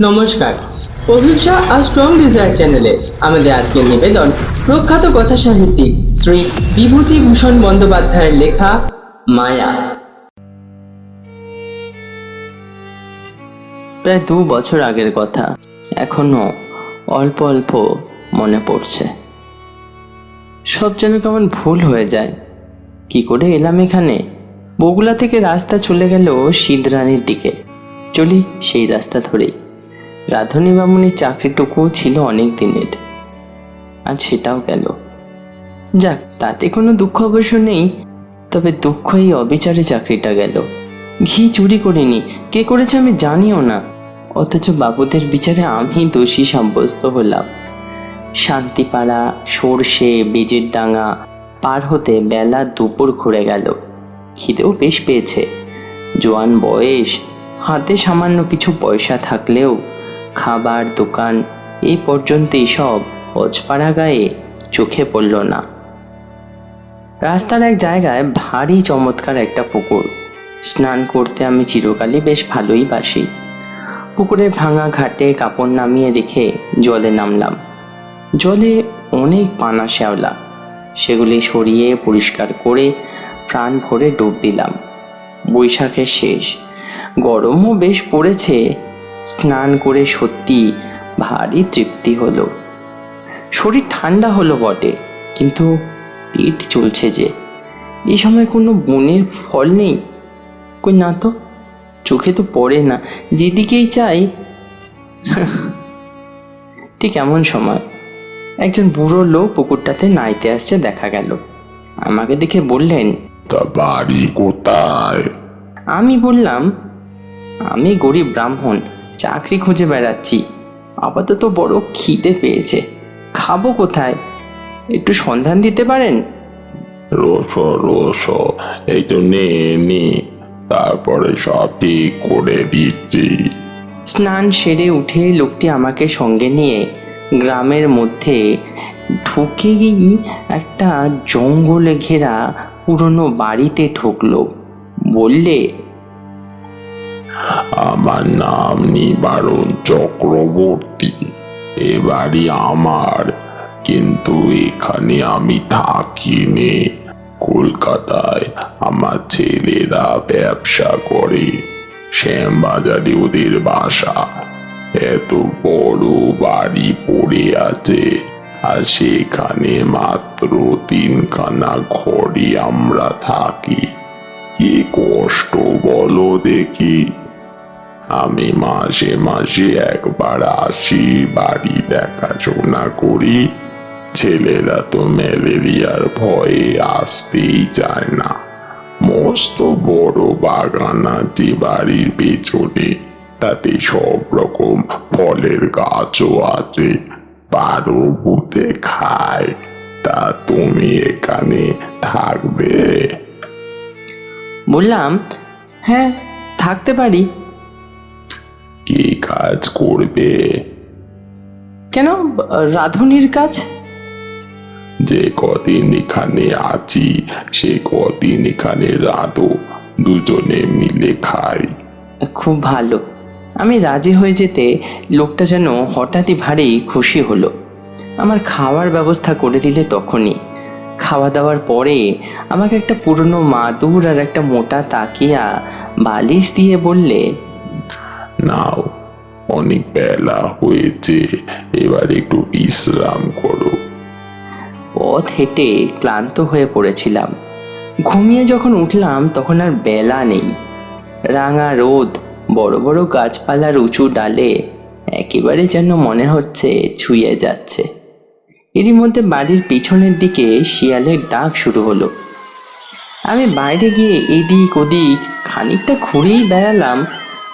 নমস্কার। অভিষা আর strong desire চ্যানেলে আমাদের আজকের নিবেদন প্রখ্যাত কথা সাহিত্যিক শ্রী বিভূতিভূষণ বন্দ্যোপাধ্যায়ের লেখা মায়া। প্রায় দু বছর আগের কথা, এখনও অল্প অল্প মনে পড়ছে। সব যেন কেমন ভুল হয়ে যায়। কি করে এলাম এখানে? বগুলা থেকে রাস্তা চলে গেল সিদ্ধরানির দিকে। চলি সেই রাস্তা ধরেই। রাধুনী বামুনির চাকরিটুকু ছিল অনেক দিনের, আর সেটাও গেল। যাক, তাতে কোনো দুঃখ অবশ্য নেই, তবে দুঃখ এই অবিচারে চাকরিটা গেল। ঘি চুরি করিনি, কে করেছে আমি জানিও না, অথচ বাবুদের বিচারে আমি দোষী সাব্যস্ত হলাম। শান্তিপাড়া, সর্ষে, বেজের ডাঙা পার হতে বেলা দুপুর ঘুরে গেল। খিদেও বেশ পেয়েছে। জোয়ান বয়স, হাতে সামান্য কিছু পয়সা থাকলেও খাবার, দোকান, এই পর্যন্তই সব অজপাড়া গায়ে চোখে পড়ল না। রাস্তার এক জায়গায় ভারী চমৎকার একটা পুকুর। স্নান করতে আমি চিরকালই বেশ ভালোই বাসি। পুকুরের ভাঙা ঘাটে কাপড় নামিয়ে রেখে জলে নামলাম। জলে অনেক পানা শ্যাওলা। সেগুলি সরিয়ে পরিষ্কার করে প্রাণ ভরে ডুব দিলাম। বৈশাখের শেষ। গরমও বেশ পড়েছে। স্নান করে সত্যি ভারী তৃপ্তি হলো। শরীর ঠান্ডা হলো বটে কিন্তু পেট চলছে যে। এই সময় কোনো বনের ফল নেই? কই না তো চোখে তো পড়ে না যেদিকেই চাই। ঠিক এমন সময় একজন বুড়ো লোক পুকুরটাতে নাইতে আসছে দেখা গেল। আমাকে দেখে বললেন তা বাড়ি কোথায়? আমি বললাম আমি গরিব ব্রাহ্মণ চাকরি খুঁজে বেড়াচ্ছি। আপাতত বড় খিদে পেয়েছে। খাব কোথায়? একটু সন্ধান দিতে পারেন? রস রস এই তো নে নে। তারপরে সব ঠিক করে দিচ্ছি। স্নান সেরে উঠে লোকটি আমাকে সঙ্গে নিয়ে গ্রামের মধ্যে ঢুকেই একটা জঙ্গলে ঘেরা পুরনো বাড়িতে ঢুকলো। বললে আমার নাম নিবারণ চক্রবর্তী। এ বাড়ি আমার। কিন্তু এখানে আমি থাকিনি। কলকাতায় আমার ছেলেরা ব্যবসা করে। শ্যামবাজারে ওদের বাসা। এত বড় বাড়ি পড়ে আছে। আর সেখানে মাত্র তিনখানা ঘরে আমরা থাকি। কি কষ্ট বলো দেখি। আমি মাসে মাসে একবার আসি, বাড়ি দেখাশোনা করি। ছেলেরা তো ম্যালেরিয়ার ভয়ে আসতেই চায় না। মস্ত বড় বাগান আছে বাড়ির পেছনে। তাতে সব রকম ফলের গাছও আছে। পারো ভূতে খায়। তা তুমি এখানে থাকবে? বললাম হ্যাঁ থাকতে পারি। কি কাজ করবে? কেন? রাধুনির কাজ? যে কদিন এখানে আছি সে কদিন এখানে রাধো দুজনে মিলে খাই। খুব ভালো। আমি রাজি হয়ে যেতে লোকটা যেন হঠাৎই ভারী খুশি হলো। আমার খাওয়ার ব্যবস্থা করে দিলে তখনই। খাওয়া দাওয়ার পরে আমাকে একটা পুরনো মাদুর আর একটা মোটা তাকিয়া বালিশ দিয়ে বললে নাও। অনেক বেলা হয়েছে, এবার একটু বিশ্রাম করো। পথ হেঁটে ক্লান্ত হয়ে পড়েছিলাম। ঘুমিয়ে যখন উঠলাম, তখন আর বেলা নেই। রাঙা রোদ, বড় বড় গাছপালার উঁচু ডালে একেবারে যেন মনে হচ্ছে ছুঁয়ে যাচ্ছে। এরই মধ্যে বাড়ির পিছনের দিকে শিয়ালের ডাক শুরু হলো। আমি বাইরে গিয়ে এদিক ওদিক খানিকটা ঘুরেই বেড়ালাম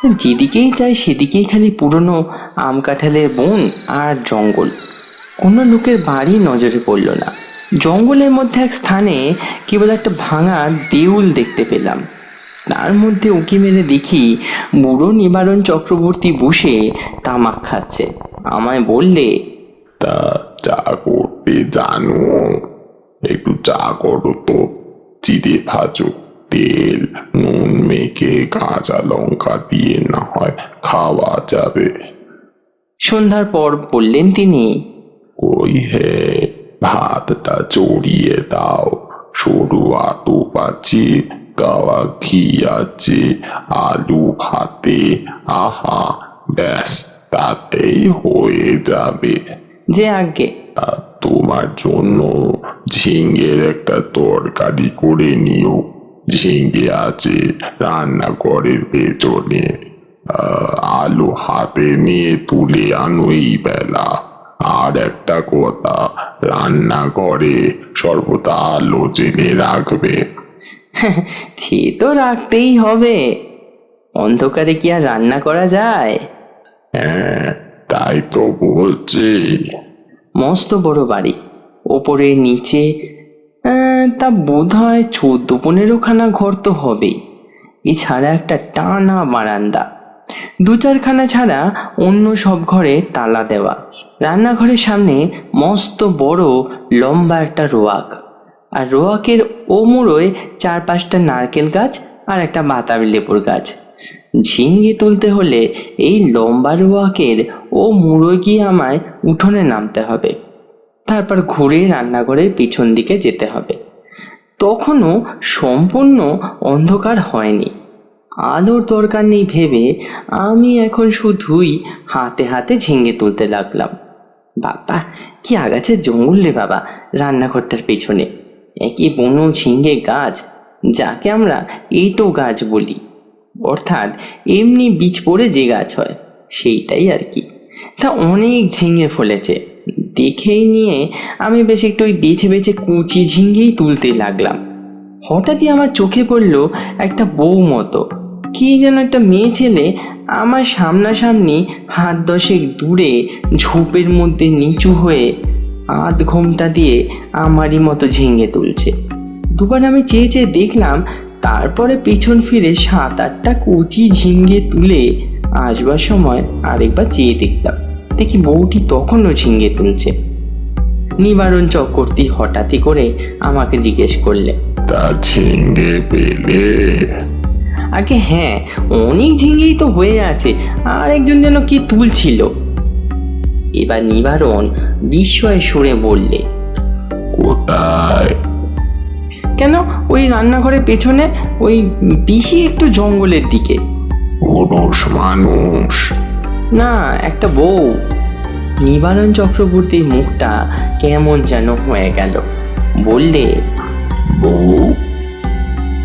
যেদিকেই চাই সেদিকেই খালি পুরনো আম কাঁঠালের বন আর জঙ্গল। কোনো লোকের বাড়ি নজরে পড়ল না। জঙ্গলের মধ্যে এক স্থানে কেবল একটা ভাঙা দেউল দেখতে পেলাম। তার মধ্যে উঁকি মেরে দেখি বুড়ো নিবারণ চক্রবর্তী বসে তামাক খাচ্ছে। আমায় বললে, তা চা করতে জানো? একটু চা করো তো, চিড়ে ভাজো তেল নুন মেখে কাঁচা লঙ্কা দিয়ে না হয় খাওয়া যাবে। সন্ধ্যার পর বললেন তিনি ওই হে ভাতটা চড়িয়ে দাও। সরু আতু পাচ্ছি গাওয়া ঘি আছে আলু ভাতে আহা ব্যাস তাতেই হয়ে যাবে। যে আগে তোমার জন্য ঝিঙ্গের একটা তরকারি করে নিও। ঝিঙ্গে আছে রান্নাঘরের আহ, আলু হাতে নিয়ে তুলে আনো এই বেলা। আর একটা কথা রান্নাঘরে সর্বদা আলো জেলে রাখবে। সে তো রাখতেই হবে। অন্ধকারে কি আর রান্না করা যায়? হ্যাঁ তাই তো বলছি। মস্ত বড় বাড়ি। ওপরে নিচে তা বোধ হয় চোদ্দ পনেরো খানা ঘর তো হবেই। এছাড়া একটা টানা বারান্দা। দু চারখানা ছাড়া অন্য সব ঘরে তালা দেওয়া। রান্নাঘরের সামনে মস্ত বড় লম্বা একটা রোয়াক। আর রোয়াকের ও মুড়োয় চার পাঁচটা নারকেল গাছ আর একটা বাতাবি লেবুর গাছ। ঝিঙ্গে তুলতে হলে এই লম্বা রোয়াকের ও মুড়োয় গিয়ে আমায় উঠোনে নামতে হবে। তারপর ঘুরে রান্নাঘরের পিছন দিকে যেতে হবে। তখনও সম্পূর্ণ অন্ধকার হয়নি। আলোর দরকার নেই ভেবে আমি এখন শুধুই হাতে হাতে ঝিঙ্গে তুলতে লাগলাম। বাবা কি আগাছে জঙ্গল রে বাবা, রান্নাঘরটার পেছনে। একই বনো ঝিঙ্গে গাছ, যাকে আমরা এটো গাছ বলি। অর্থাৎ এমনি বীজ পড়ে যে গাছ হয়, সেইটাই আর কি। তা অনেক ঝিঙে ফলেছে। দেখেই নিয়ে আমি বেশ একটু ওই বেছে বেছে কুচি ঝিঙ্গেই তুলতে লাগলাম। হঠাৎই আমার চোখে পড়ল একটা বউ মতো। কি যেন একটা মেয়ে ছেলে আমার সামনাসামনি হাত দশেক দূরে ঝোপের মধ্যে নিচু হয়ে আধ ঘোমটা দিয়ে আমারই মতো ঝিঙ্গে তুলছে। দুবার আমি চেয়ে চেয়ে দেখলাম তারপরে পিছন ফিরে সাত আটটা কুচি ঝিঙ্গে তুলে আসবার সময় আরেকবার চেয়ে দেখলাম দেখি বউটি তখনও ঝিঙ্গে তুলছে? নিবারণ চক্রবর্তী হঠাৎই করে আমাকে জিজ্ঞেস করলে তা ঝিঙ্গে পেলে? আগে হ্যাঁ অনেক ঝিঙ্গেই তো হয়ে আছে আর একজন যেন কি তুলছিল? এবার নিবারণ বিস্ময় সুরে বললে কোথায়? কেন ওই রান্নাঘরের পেছনে? ওই বেশি একটু জঙ্গলের দিকে। পুরুষ মানুষ। না একটা বউ। নিবারণ চক্রবর্তীর মুখটা কেমন যেন হয়ে গেল। বললে বউ?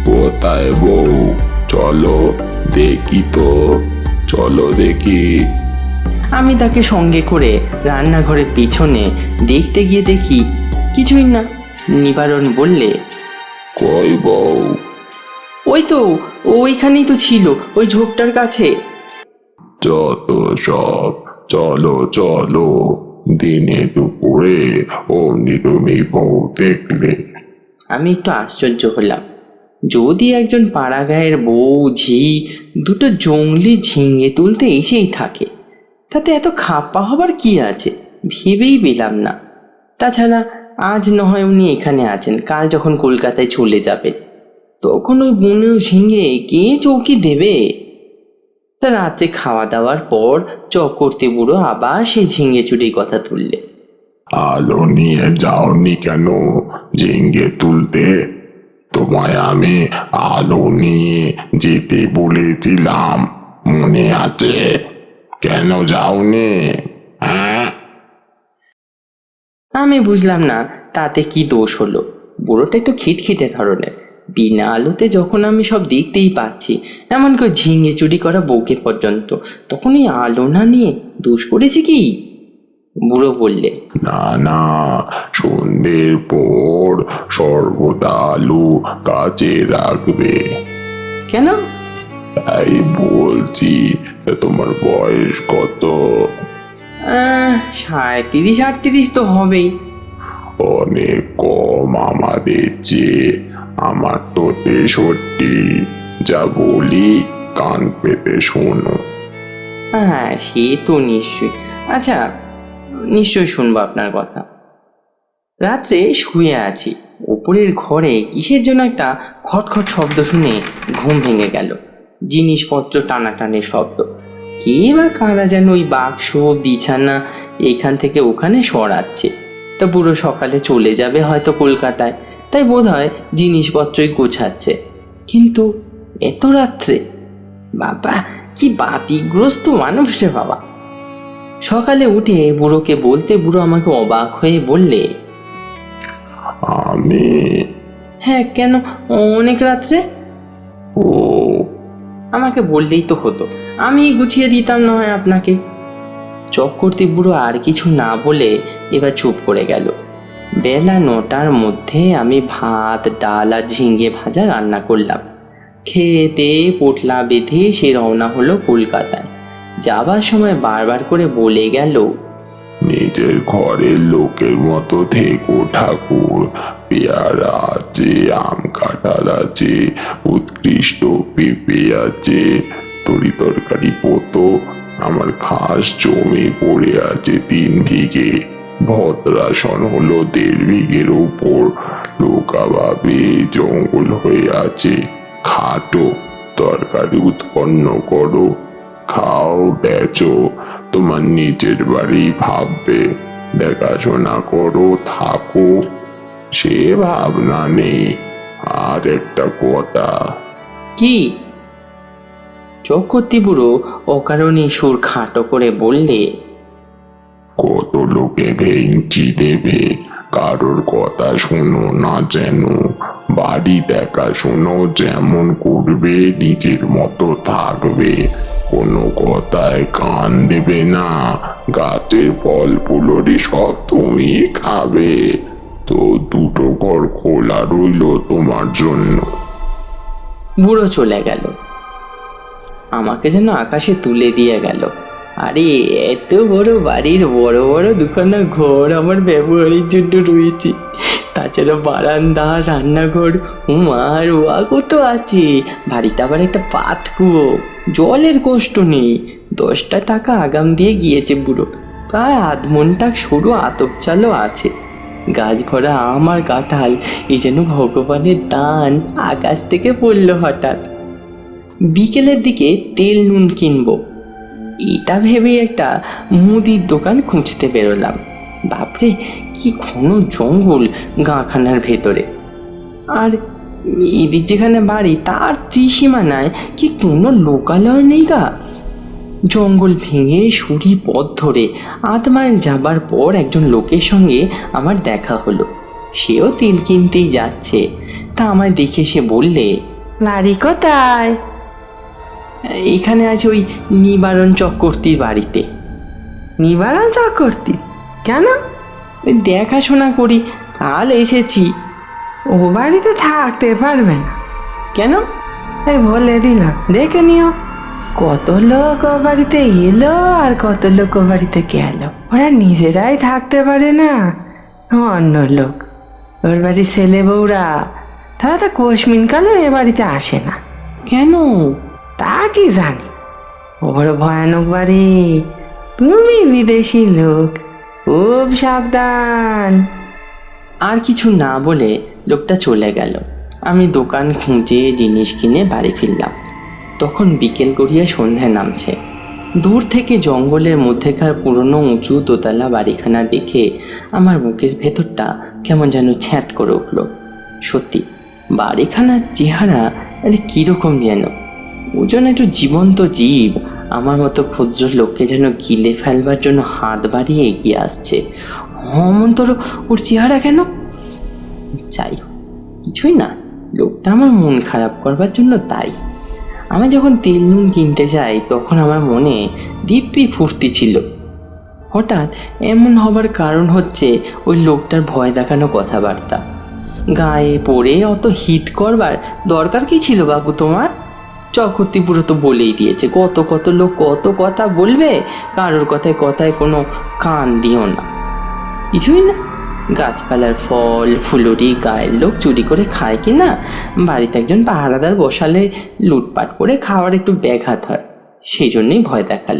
কোথায় বউ? চলো দেখি তো। চলো দেখি। আমি তাকে সঙ্গে করে রান্নাঘরের পিছনে দেখতে গিয়ে দেখি কিছুই না। নিবারণ বললে কই বউ? ওই তো ওইখানেই তো ছিল ওই ঝোপটার কাছে। যত সব চলো চলো। দিনে দুপুরে অমনি তুমি বউ দেখলে। আমি একটু আশ্চর্য হলাম। যদি একজন পাড়া গায়ের বউ, ঝি, দুটো জঙ্গলি ঝিঙে তুলতে এসেই থাকে, তাতে এত খাপ্পা হবার কি আছে? ভেবেই পেলাম না। তাছাড়া আজ নয় উনি এখানে আছেন, কাল যখন কলকাতায় চলে যাবেন, তখন ওই বনেও ঝিঙে কে চৌকি দেবে? রাত্রে খাওয়া দাওয়ার পর চক্রবর্তী বুড়ো আবার সেই ঝিঙে চুরির কথা তুললে। আলো নিয়ে যাওনি কেন? ঝিঙ্গে তুলতে তোমায় আমি আলো নিয়ে যেতে বলেছিলাম। মনে আছে? কেন যাওনি? হ্যাঁ? আমি বুঝলাম না তাতে কি দোষ হলো? বুড়োটা একটু খিটখিটে ধরনের। বিনা আলোতে যখন আমি সব দেখতেই পাচ্ছি এমন করে ঝিঙে চুরি করা বউকে পর্যন্ত তখন এই আলো না নিয়ে দোষ করেছি কি? বুড়ো বললে না না সন্ধ্যের পর সর্বদা আলু কাজে রাখবে। কেন? তাই বলছি তোমার বয়স কত? সাঁত্রিশ আটত্রিশ তো হবেই। অনেক কম আমাদের চেয়ে। আমার তো তেষট্টি যা বলি কান পেতে শোনো। হ্যাঁ সে তো নিশ্চয়ই। আচ্ছা নিশ্চয়ই শুনব আপনার কথা। রাত্রে শুয়ে আছি। উপরের ঘরে কিসের জন্য একটা খটখট শব্দ শুনে ঘুম ভেঙে গেল। জিনিসপত্র টানাটানি শব্দ। কে বা কারা যেন ওই বাক্স, বিছানা এখান থেকে ওখানে সরাচ্ছে। তা পুরো সকালে চলে যাবে হয়তো কলকাতায়। তাই বোধ হয় জিনিসপত্রই গোছাচ্ছে। কিন্তু এত রাত্রে? বাবা কি বাতিগ্রস্ত মানুষ রে বাবা। সকালে উঠে বুড়োকে বলতে বুড়ো আমাকে অবাক হয়ে বললে আমি? হ্যাঁ কেন? অনেক রাত্রে? ও। আমাকে বললেই তো হতো। আমি গুছিয়ে দিতাম না হয় আপনাকে। চক্রবর্তী বুড়ো আর কিছু না বলে এবার চুপ করে গেল। বেলা নটার মধ্যে আমি ভাত, ডাল আর ঝিঙ্গে ভাজা রান্না করলাম। খেতে পোটলা বেঁধে সে রওনা হলো কলকাতায়। যাবার সময় বারবার করে বলে গেল, নিজের ঘরের লোকের মতো থেকো ঠাকুর, পেয়ারা আছে, আম কাঁঠাল আছে, উৎকৃষ্ট পেঁপে আছে, তরি তরকারি পোতো, আমার খাস জমি পড়ে আছে তিন বিঘে ভদ্রাসন হলো দেড় বিঘের উপর। লোকাভাবে জঙ্গল হয়ে আছে। খাটো, তরকারি উৎপন্ন করো। খাও, বেচো। তোমার নিজের বাড়ি ভাববে। দেখাশোনা করো, থাকো। সে ভাবনা নেই। আর একটা কথা। কি? চক্রবর্তী বুড়ো অকারণে সুর খাটো করে বললে কত লোকে ভেঙচি দেবে? কারোর কথা শোনো না যেন। বাড়ি দেখাশুনো যেমন করবে, নিজের মতো থাকবে। কোনো কথায় কান দেবে না। গাছের ফল ফুলরি সব তুমি খাবে। তো দুটো ঘর খোলা রইল তোমার জন্য। বুড়ো চলে গেল। আমাকে যেন আকাশে তুলে দিয়ে গেল। আরে, এত বড় বাড়ির বড় বড় দুখানা ঘর আমার ব্যবহারের জন্য রয়েছে। তাছাড়া বারান্দা, রান্নাঘর উমার ওয়া কত আছে। বাড়িতে আবার একটা পাত কুয়ো জলের কষ্ট নেই। দশটা টাকা আগাম দিয়ে গিয়েছে বুড়ো। প্রায় আধ মনটাক সরু আতপ চালও আছে। গাছ ভরা আম আর কাঁঠাল এই যেন ভগবানের দান আকাশ থেকে পড়ল হঠাৎ। বিকেলের দিকে তেল নুন কিনবো। এটা ভেবে একটা মুদির দোকান খুঁজতে বেরোলাম। বাপরে, কি ঘন জঙ্গল গাঁখানার ভেতরে। আর এদের যেখানে বাড়ি, তার ত্রিসীমানায় কি কোনো লোকালয় নেই গা। জঙ্গল ভেঙে সুরি পথ ধরে মাইল যাবার পর একজন লোকের সঙ্গে আমার দেখা হলো। সেও তেল কিনতেই যাচ্ছে। তা আমায় দেখে সে বললে, বাড়ি কোথায়? এখানে আছে ওই নিবারণ চক্রবর্তীর বাড়িতে। নিবারণ চক্রবর্তী? কেন? ওই দেখাশোনা করি কাল এসেছি। ও বাড়িতে থাকতে পারবে না। কেন? এই বলে দিলাম দেখে নিও। কত লোক ও বাড়িতে এলো আর কত লোক ও বাড়িতে গেল। ওরা নিজেরাই থাকতে পারে না অন্য লোক। ওর বাড়ির ছেলে বউরা তারা তো কোশমিন কালে এ বাড়িতে আসে না। কেন? তা কি জানি? ও বড় ভয়ানক বাড়ি। তুমি বিদেশি লোক। খুব সাবধান। আর কিছু না বলে লোকটা চলে গেল। আমি দোকান খুঁজে জিনিস কিনে বাড়ি ফিরলাম। তখন বিকেল গড়িয়ে সন্ধ্যা নামছে। দূর থেকে জঙ্গলের মধ্যেকার পুরনো উঁচু দোতলা বাড়িখানা দেখে আমার বুকের ভেতরটা কেমন যেন ছ্যাঁত করে উঠল। সত্যি, বাড়িখানার চেহারা আরে কীরকম যেন। ওজন একটু জীবন্ত জীব। আমার মতো ক্ষুদ্র লোককে যেন গিলে ফেলবার জন্য হাত বাড়িয়ে এগিয়ে আসছে। অমন্তর ওর চেহারা কেন? যাই কিছুই না। লোকটা আমার মন খারাপ করবার জন্য তাই আমি যখন তেল নুন কিনতে যাই, তখন আমার মনে দিব্যি ফুর্তি ছিল। হঠাৎ এমন হবার কারণ হচ্ছে ওই লোকটার ভয় দেখানো কথাবার্তা। গায়ে পড়ে অত হিত করবার দরকার কি ছিল বাবু তোমার? চক্রবর্তী তো বলেই দিয়েছে, কত কত লোক কত কথা বলবে, কারোর কথায় কথায় কোনো কান দিও না। কিছুই না, গাছপালার ফল, ফুলুরি গায়ের লোক চুরি করে খায় কি না? বাড়িতে একজন পাহারাদার বসালে লুটপাট করে খাওয়ার একটু ব্যাঘাত হয়, সেই জন্যই ভয় দেখাল।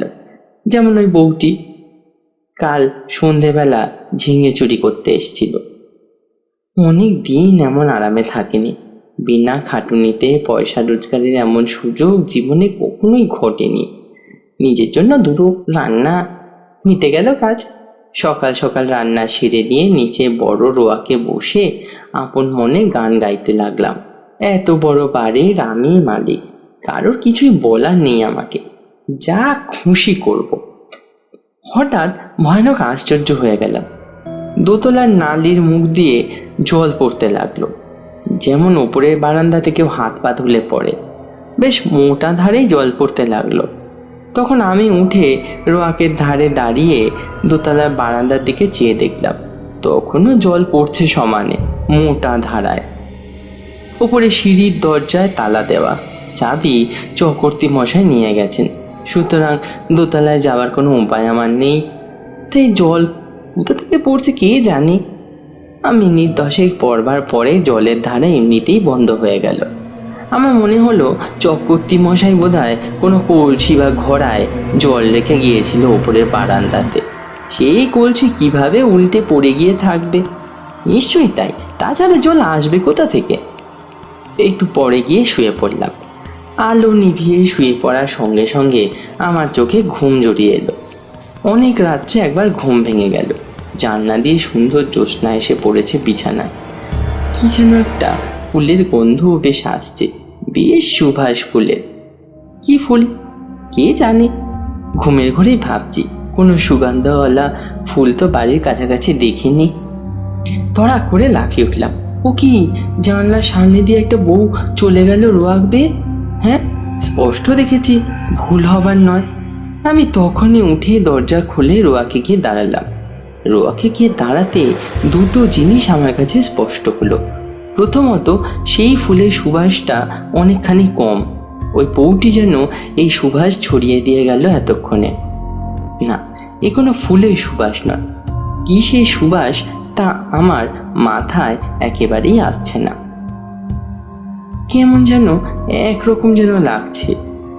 যেমন ওই বউটি, কাল সন্ধেবেলা ঝিঙে চুরি করতে এসছিল। অনেক দিন এমন আরামে থাকেনি বিনা খাটুনিতে পয়সা রোজগারের এমন সুযোগ জীবনে কখনোই ঘটেনি। নিজের জন্য দুটো রান্না নিতে গেল কাজ। সকাল সকাল রান্না সেরে নিয়ে নিচে বড় রোয়াকে বসে আপন মনে গান গাইতে লাগলাম। এত বড় বাড়ির আমি মালিক, কারোর কিছুই বলার নেই আমাকে। যা খুশি করব। হঠাৎ ভয়ানক আশ্চর্য হয়ে গেলাম। দোতলার নালির মুখ দিয়ে জল পড়তে লাগল। যেমন ওপরের বারান্দা থেকে হাত পা ধুলে পড়ে। বেশ মোটা ধারেই জল পড়তে লাগল। তখন আমি উঠে রোয়াকের ধারে দাঁড়িয়ে দোতলার বারান্দার দিকে চেয়ে দেখলাম, তখনও জল পড়ছে সমানে, মোটা ধারায়। উপরে সিঁড়ির দরজায় তালা দেওয়া, চাবি চকর্তি মশাই নিয়ে গেছেন। সুতরাং দোতলায় যাওয়ার কোনো উপায় আমার নেই। তাই জল কোথা থেকে পড়ছে কে জানি? মিনিট দশেক পড়বার পরে জলের ধারা এমনিতেই বন্ধ হয়ে গেল। আমার মনে হলো, চক্রবর্তী মশাই বোধহয় কোনো কলসি বা ঘোড়ায় জল রেখে গিয়েছিল ওপরের বারান্দাতে। সেই কলসি কীভাবে উল্টে পড়ে গিয়ে থাকবে? নিশ্চয়ই তাই। তাছাড়া জল আসবে কোথা থেকে? একটু পরে গিয়ে শুয়ে পড়লাম। আলো নিভিয়ে শুয়ে পড়ার সঙ্গে সঙ্গে আমার চোখে ঘুম জড়িয়ে এলো। অনেক রাত্রে একবার ঘুম ভেঙে গেল। জানলা দিয়ে সুন্দর জ্যোৎস্না এসে পড়েছে বিছানায়। কি যেন একটা ফুলের গন্ধ বেশ আসছে, বেশ সুভাষ ফুলের। কি ফুল? কে জানে? ঘুমের ঘরেই ভাবছি, কোনো সুগন্ধওয়ালা ফুল তো বাড়ির কাছাকাছি দেখিনি। তড়া করে লাফিয়ে উঠলাম। ও কি, জানলার সামনে দিয়ে একটা বউ চলে গেল রোয়াকবে হ্যাঁ স্পষ্ট দেখেছি, ভুল হবার নয়। আমি তখনই উঠে দরজা খুলে রোয়াকে গিয়ে দাঁড়ালাম। রোয়াকে গিয়ে দাঁড়াতে দুটো জিনিস আমার কাছে স্পষ্ট হলো। প্রথমত, সেই ফুলের সুবাসটা অনেকখানি কম। ওই বউটি যেন এই সুবাস ছড়িয়ে দিয়ে গেল এতক্ষণে। না, এ কোনো ফুলের সুবাস নয়। কি সেই সুবাস তা আমার মাথায় একেবারেই আসছে না। কেমন যেন একরকম যেন লাগছে,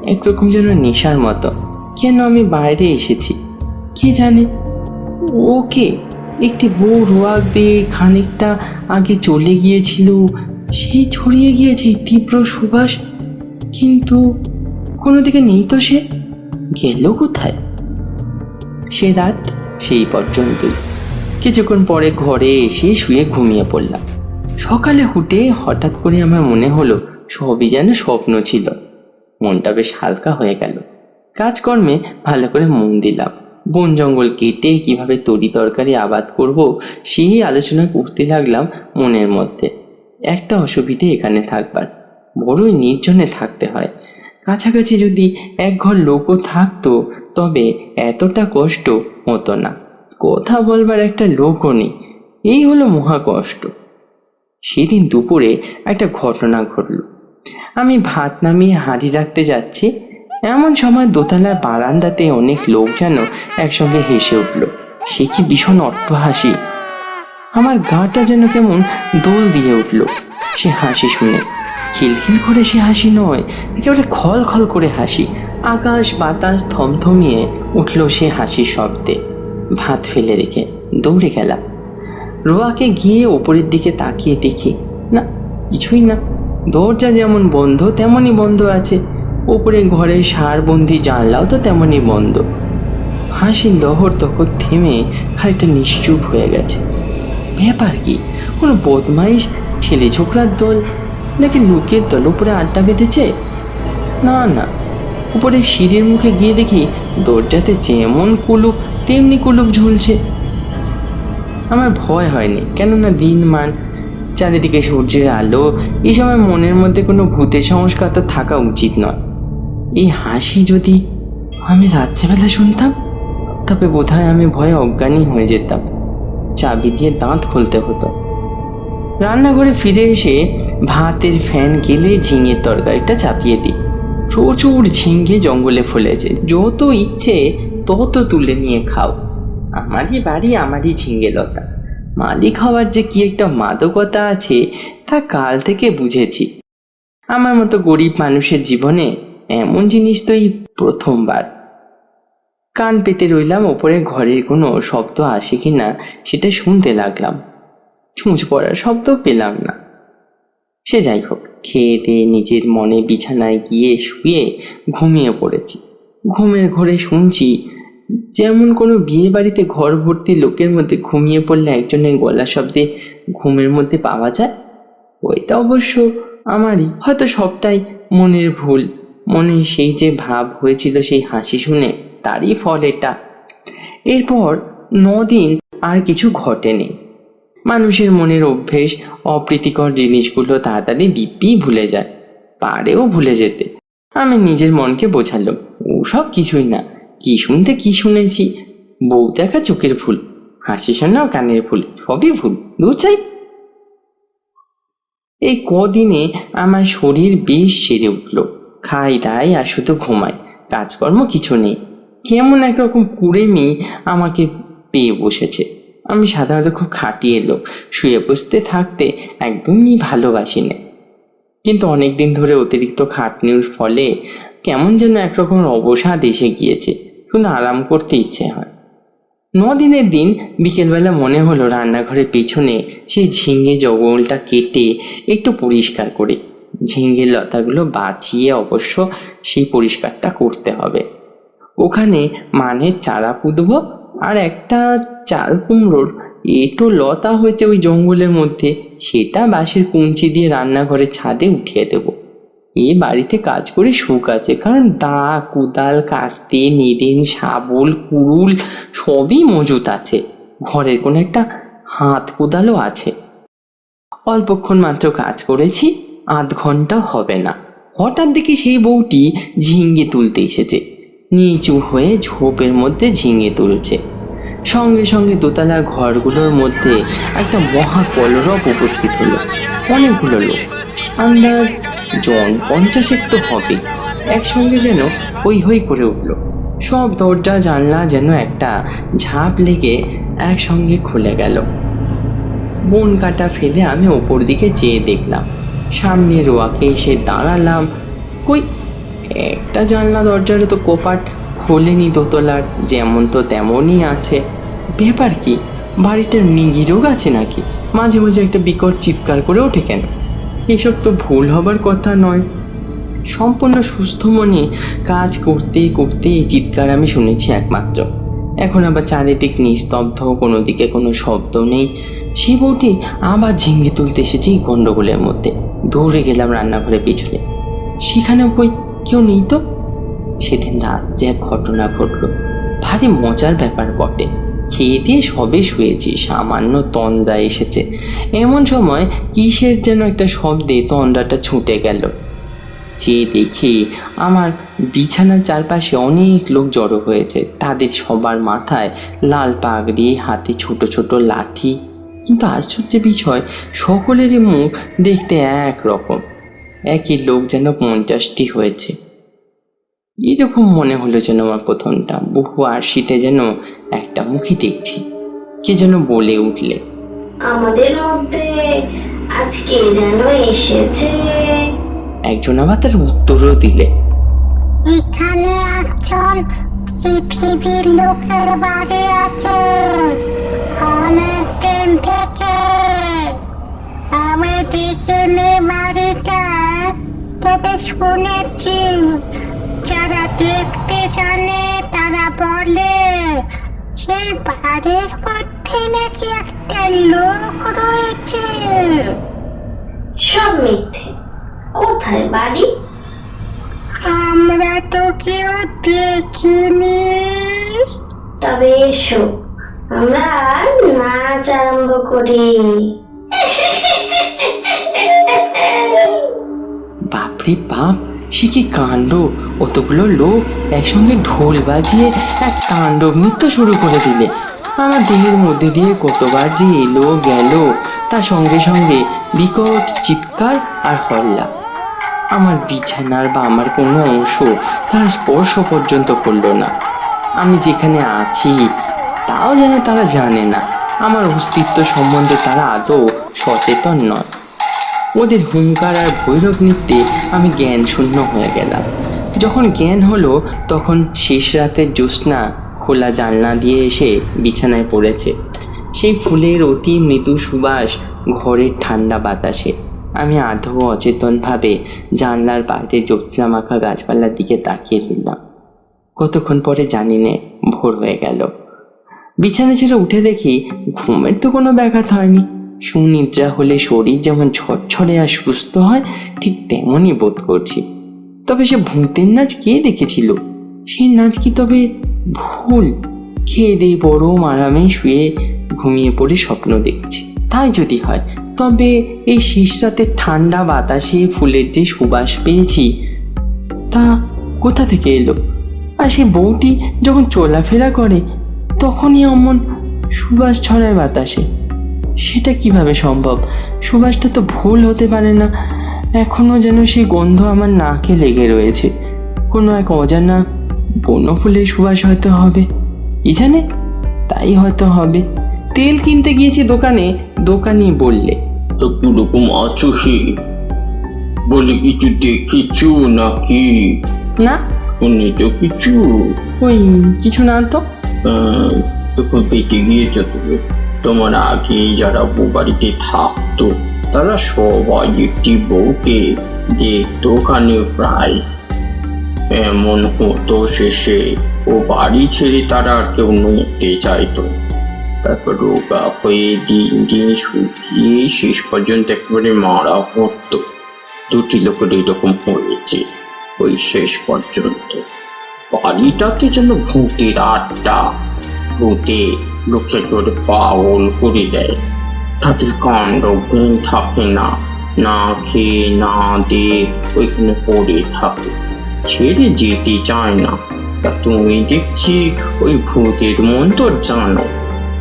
একরকম যেন নেশার মতো। কেন আমি বাইরে এসেছি? কে জানে? ওকে। একটি বউ রোয়াকবে, খানিকটা আগে চলে গিয়েছিল সেই ছড়িয়ে গিয়েছে তীব্র সুবাস। কিন্তু কোনো দিকে নেই তো সে? গেল কোথায়? সে রাত সেই পর্যন্তই। কিছুক্ষণ পরে ঘরে এসে শুয়ে ঘুমিয়ে পড়লাম। সকালে উঠে হঠাৎ করে আমার মনে হলো, সবই যেন স্বপ্ন ছিল। মনটা বেশ হালকা হয়ে গেল। কাজকর্মে ভালো করে মন দিলাম। বন জঙ্গল কেটে কীভাবে তরি তরকারি আবাদ করব, সেই আলোচনা করতে লাগলাম মনের মধ্যে। একটা অসুবিধে এখানে থাকবার, বড়ই নির্জনে থাকতে হয়। কাছাকাছি যদি এক ঘর লোকও থাকতো, তবে এতটা কষ্ট হতো না। কথা বলবার একটা লোকও নেই, এই হলো মহা কষ্ট। সেদিন দুপুরে একটা ঘটনা ঘটল। আমি ভাত নামিয়ে হাঁড়ি রাখতে যাচ্ছি এমন সময় দোতলার বারান্দাতে অনেক লোক যেন একসঙ্গে হেসে উঠল। সে কি ভীষণ অট্ট হাসি আমার গাটা যেন কেমন দোল দিয়ে উঠল। সে হাসি শুনে। খিলখিল করে সে হাসি নয়, একেবারে খল খল করে হাসি। আকাশ বাতাস থমথমিয়ে উঠল সে হাসির শব্দে। ভাত ফেলে রেখে দৌড়ে গেলাম। রোয়াকে গিয়ে ওপরের দিকে তাকিয়ে দেখি, না, কিছুই না। দরজা যেমন বন্ধ, তেমনই বন্ধ আছে। ওপরে ঘরের সারবন্দি জানলাও তো তেমনই বন্ধ। হাসির লহর তখন থেমে খানিকটা নিশ্চুপ হয়ে গেছে। ব্যাপার কি? কোনো বদমাইশ, ছেলে ছোকরার দল, নাকি লোকের দল উপরে আড্ডা বেঁধেছে? না না। উপরে সিঁড়ির মুখে গিয়ে দেখি দরজাতে যেমন কুলুপ, তেমনি কুলুপ ঝুলছে। আমার ভয় হয়নি, কেননা দিন মান চারিদিকে সূর্যের আলো এই সময় মনের মধ্যে কোনো ভূতের সংস্কার তো থাকা উচিত নয়। এই হাসি যদি আমি রাত্রেবেলা শুনতাম, তবে বোধহয় আমি ভয়ে অজ্ঞানী হয়ে যেতাম। চাবি দিয়ে দাঁত খুলতে হতো। রান্নাঘরে ফিরে এসে ভাতের ফ্যান গেলে ঝিঙের তরকারিটা চাপিয়ে দিই। প্রচুর ঝিঙ্গে জঙ্গলে ফলেছে। যত ইচ্ছে তত তুলে নিয়ে খাও। আমারই বাড়ি, আমারই ঝিঙ্গে লতা। মালিক হওয়ার যে কি একটা মাদকতা আছে, তা কাল থেকে বুঝেছি। আমার মতো গরিব মানুষের জীবনে এমন জিনিস তো এই প্রথমবার। কান পেতে রইলাম, ওপরে ঘরের কোনো শব্দ আসে কি না সেটা শুনতে লাগলাম। ছুঁচ পড়ার শব্দ পেলাম না। সে যাই হোক খেয়ে দিয়ে নিজের মনে বিছানায় গিয়ে শুয়ে ঘুমিয়ে পড়েছি। ঘুমের ঘরে শুনছি যেমন কোনো বিয়ে বাড়িতে ঘর ভর্তি লোকের মধ্যে ঘুমিয়ে পড়লে একজনের গলা শব্দে ঘুমের মধ্যে পাওয়া যায়? ওইটা অবশ্য আমারই, হয়তো সবটাই মনের ভুল। মনে সেই যে ভাব হয়েছিল, সেই হাসি শুনে তারই ফল এটা। এরপর দিন আর কিছু ঘটেনি। মানুষের মনের অভ্যেস, অপ্রীতিকর জিনিসগুলো তাড়াতাড়ি দিব্যি ভুলে যায়, পারেও ভুলে যেতে। আমি নিজের মনকে বোঝালাম ওসব কিছুই না, কি শুনতে কি শুনেছি? বউ দেখা চোখের ভুল হাসি শোনাও কানের ভুল সবই ভুল দু চাই। এই কদিনে আমার শরীর বেশ সেরে উঠল। খাই, দাই আর শুধু ঘুমাই। কাজকর্ম কিছু নেই। কেমন একরকম কুড়েমি আমাকে পেয়ে বসেছে। আমি সাধারণত খুব খাটিয়ে লোক। শুয়ে বসতে থাকতে একদমই ভালোবাসি না। কিন্তু অনেকদিন ধরে অতিরিক্ত খাটনির ফলে কেমন যেন একরকম অবসাদ এসে গিয়েছে। শুধু আরাম করতে ইচ্ছে হয়। ন দিনের দিন বিকেলবেলা মনে হলো রান্নাঘরের পেছনে সেই ঝিঙে জঙ্গলটা কেটে একটু পরিষ্কার করে। ঝিঙে লতাগুলো বাঁচিয়ে অবশ্য সেই পরিষ্কারটা করতে হবে। ওখানে মানের চারা পুঁতবো আর একটা চাল কুমড়োর। একটু লতা হয়েছে ওই জঙ্গলের মধ্যে, সেটা বাঁশের কুঞ্চি দিয়ে রান্নাঘরের ছাদে উঠিয়ে দেবো। এ বাড়িতে কাজ করে সুখ আছে, কারণ দা কুদাল, কাস্তে নিরেন শাবল, কুড়ুল সবই মজুত আছে। ঘরের কোনো একটা হাত কোদালও আছে। অল্পক্ষণ মাত্র কাজ করেছি আধ ঘণ্টা হবে না। হঠাৎ দেখি সেই বউটি ঝিঙ্গে তুলতে এসেছে। নিচু হয়ে ঝোপের মধ্যে ঝিঙে তুলছে। সঙ্গে সঙ্গে দোতলার ঘরগুলোর মধ্যে একটা মহা কলরব উপস্থিত হলো। অনেকগুলো লোক। আন্দাজ জন পঞ্চাশেক তো হবে। একসঙ্গে যেন হই হই করে উঠল। সব দরজা, জানলা যেন একটা ঝাঁপ লেগে একসঙ্গে খুলে গেল। বন কাটা ফেলে আমি ওপর দিকে চেয়ে দেখলাম। সামনে রোয়াকে এসে দাঁড়ালাম। কই, একটা জানলা দরজার তো কোপাট খোলেনি দোতলার, যেমন তো তেমনই আছে। ব্যাপার কি, বাড়িটার নিগি রোগ আছে নাকি? মাঝে মাঝে একটা বিকট চিৎকার করে ওঠে কেন? এসব তো ভুল হবার কথা নয়। সম্পূর্ণ সুস্থ মনে কাজ করতে করতে চিৎকার আমি শুনেছি একমাত্র। এখন আবার চারিদিক নিস্তব্ধ, কোনো দিকে কোনো শব্দ নেই। সেই বউটি আবার ঝিঙ্গে তুলতে এসেছে এই গন্ডগোলের মধ্যে। দৌড়ে গেলাম রান্নাঘরের পিছনে। সেখানে কই কেউ নেই তো? সেদিন রাত্রে এক ঘটনা ঘটলো, ভারী মজার ব্যাপার বটে। খেয়ে দিয়ে সবে শুয়েছি, সামান্য তন্দা এসেছে। এমন সময় কিসের যেন একটা শব্দে তন্দাটা ছুটে গেল। যে দেখি আমার বিছানার চারপাশে অনেক লোক জড়ো হয়েছে। তাদের সবার মাথায় লাল পাগড়ি, হাতে ছোট ছোট লাঠি কিন্তু আশ্চর্যের বিষয় সকলেরই মুখ দেখতে এক রকম একই লোক যেন পঞ্চাশটি হয়েছে। এরকম মনে হলো যেন আমার প্রথমটা। বহু আরশিতে যেন একটা মুখই দেখছি। কে যেন বলে উঠলে। আমাদের মধ্যে আজকে যেন এসেছে? একজন আবার তার উত্তরও দিলে। এখানে একজন পৃথিবীর লোকের বাড়ি আছে। অনেক দিন থেকে আমি দেখিনি বাড়িটা তবে শুনেছি যারা দেখতে জানে তারা বলে সেই বাড়ির মধ্যে নাকি একটা লোক রয়েছে। সব মিথ্যে। কোথায় বাড়ি? আমরা তো কেউ দেখিনি। তবে এসো। আমরা নাচ আরম্ভ করি। বাপরে বাপ, সে কি কাণ্ড? অতগুলো লোক একসঙ্গে ঢোল বাজিয়ে এক তাণ্ডব নৃত্য শুরু করে দিলে। আমার দেহের মধ্যে দিয়ে কতবার যে এলো, গেল, তার সঙ্গে সঙ্গে বিকট চিৎকার আর হল্লা। আমার বিছানার বা আমার কোনো অংশ তার স্পর্শ পর্যন্ত করল না। আমি যেখানে আছি তাও যেন তারা জানে না। আমার অস্তিত্ব সম্বন্ধে তারা আদৌ সচেতন নয়। ওদের হুঙ্কার আর ভৈরব নৃত্যে আমি জ্ঞান শূন্য হয়ে গেলাম। যখন জ্ঞান হলো, তখন শেষ রাতের জ্যোৎস্না খোলা জানলা দিয়ে এসে বিছানায় পড়েছে। সেই ফুলের অতি মৃদু সুবাস ঘরের ঠান্ডা বাতাসে। আমি আধো অচেতনভাবে জানলার বাইরে জ্যোৎস্না মাখা গাছপালার দিকে তাকিয়ে রইলাম। কতক্ষণ পরে জানি নে ভোর হয়ে গেল। বিছানা ছেড়ে উঠে দেখি ঘুমের তো কোনো ব্যাঘাত হয়নি। সুনিদ্রা হলে শরীর যেমন ঝরঝরে আর সুস্থ হয়, ঠিক তেমনই বোধ করছি। তবে সে ভূতের নাচ কে দেখেছিল? সেই নাচ কি তবে ভুল? খেয়ে দিয়ে বরম আরামে শুয়ে ঘুমিয়ে পড়ে স্বপ্ন দেখছি। তাই যদি হয়, তবে এই শীষ রাতের ঠান্ডা বাতাসে ফুলের যে সুবাস পেয়েছি, তা কোথা থেকে এলো? আর সেই বউটি যখন চলাফেরা করে তখনই অমন সুবাস ছড়ায় বাতাসে। সেটা কীভাবে সম্ভব? সুবাসটা তো ভুল হতে পারে না। এখনও যেন সেই গন্ধ আমার নাকে লেগে রয়েছে। কোনো এক অজানা বন্য ফুলের সুবাস হয়তো হবে। কি জানে? তাই হয়তো হবে। তেল কিনতে গিয়েছি দোকানে দোকানি বললে তো কীরকম আছো হে বলি কিছু দেখেছ নাকি? না। শুনেছো কিছু? ওই কিছু না তো। তখন বেঁচে গিয়েছো তুমি তোমার আগে যারা বউ বাড়িতে থাকতো, তারা সবাই একটি বউকে দেখতো। ওখানে প্রায় এমন হতো শেষে ও বাড়ি ছেড়ে তারা আর কেউ নড়তে চাইতো। তারপর রোগা হয়ে দিন দিন শুকিয়ে শেষ পর্যন্ত একেবারে মারা পড়তো। দুটি লোকের এরকম হয়েছে ওই শেষ পর্যন্ত। বাড়িটাতে যেন ভূতের আড্ডা। ভূতে একেবারে পাগল করে দেয়। তাদের কাণ্ড জ্ঞান থাকে না। না খেয়ে, না দিয়ে ওইখানে পড়ে থাকে। ছেড়ে যেতে চায় না। তা তুমি দেখছি ওই ভূতের মন্তর জানো।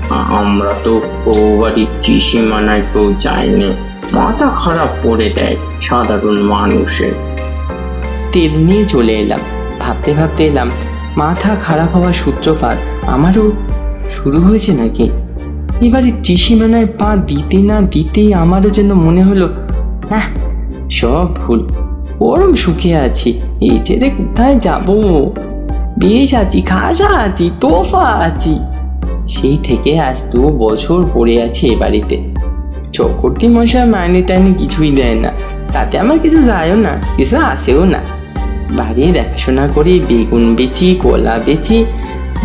আ- আমরা তো ও বাড়ির ত্রিসীমানায় কেউ যায়নি মাথা খারাপ করে দেয় সাধারণ মানুষের। তেল নিয়ে চলে এলাম। ভাবতে ভাবতে এলাম, মাথা খারাপ হওয়ার সূত্রপাত আমারও শুরু হয়েছে নাকি? এবারে ত্রিসীমানায় পা দিতে না দিতেই আমারও যেন মনে হলো হ্যাঁ সব ভুল, পরম সুখে আছি এই ছেড়ে কোথায় যাব? বেশ আছি, খাসা আছি, তোফা আছি। সেই থেকে আজ দু বছর পড়ে আছি এ বাড়িতে। চক্রবর্তী মশাই মাইনে টাইনে কিছুই দেয় না, তাতে আমার কিছু যায়ও না, কিছু আসেও না। বাড়ি দেখাশোনা করি, বেগুন বেচি, কলা বেচি,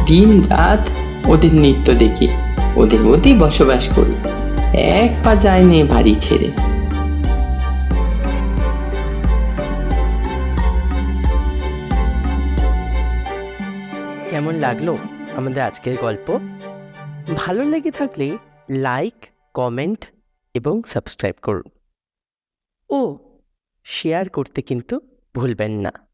দিন রাত ওদের নৃত্য দেখি, ওদের মধ্যেই বসবাস করি। এক পা যায়নি বাড়ি ছেড়ে। কেমন লাগল আমাদের আজকের গল্প? ভালো লেগে থাকলে লাইক কমেন্ট এবং সাবস্ক্রাইব করুন। ও শেয়ার করতে কিন্তু ভুলবেন না।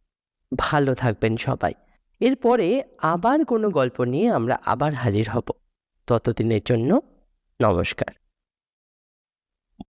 ভালো থাকবেন সবাই। এরপরে আবার কোনো গল্প নিয়ে আমরা আবার হাজির হব। ততদিনের জন্য নমস্কার।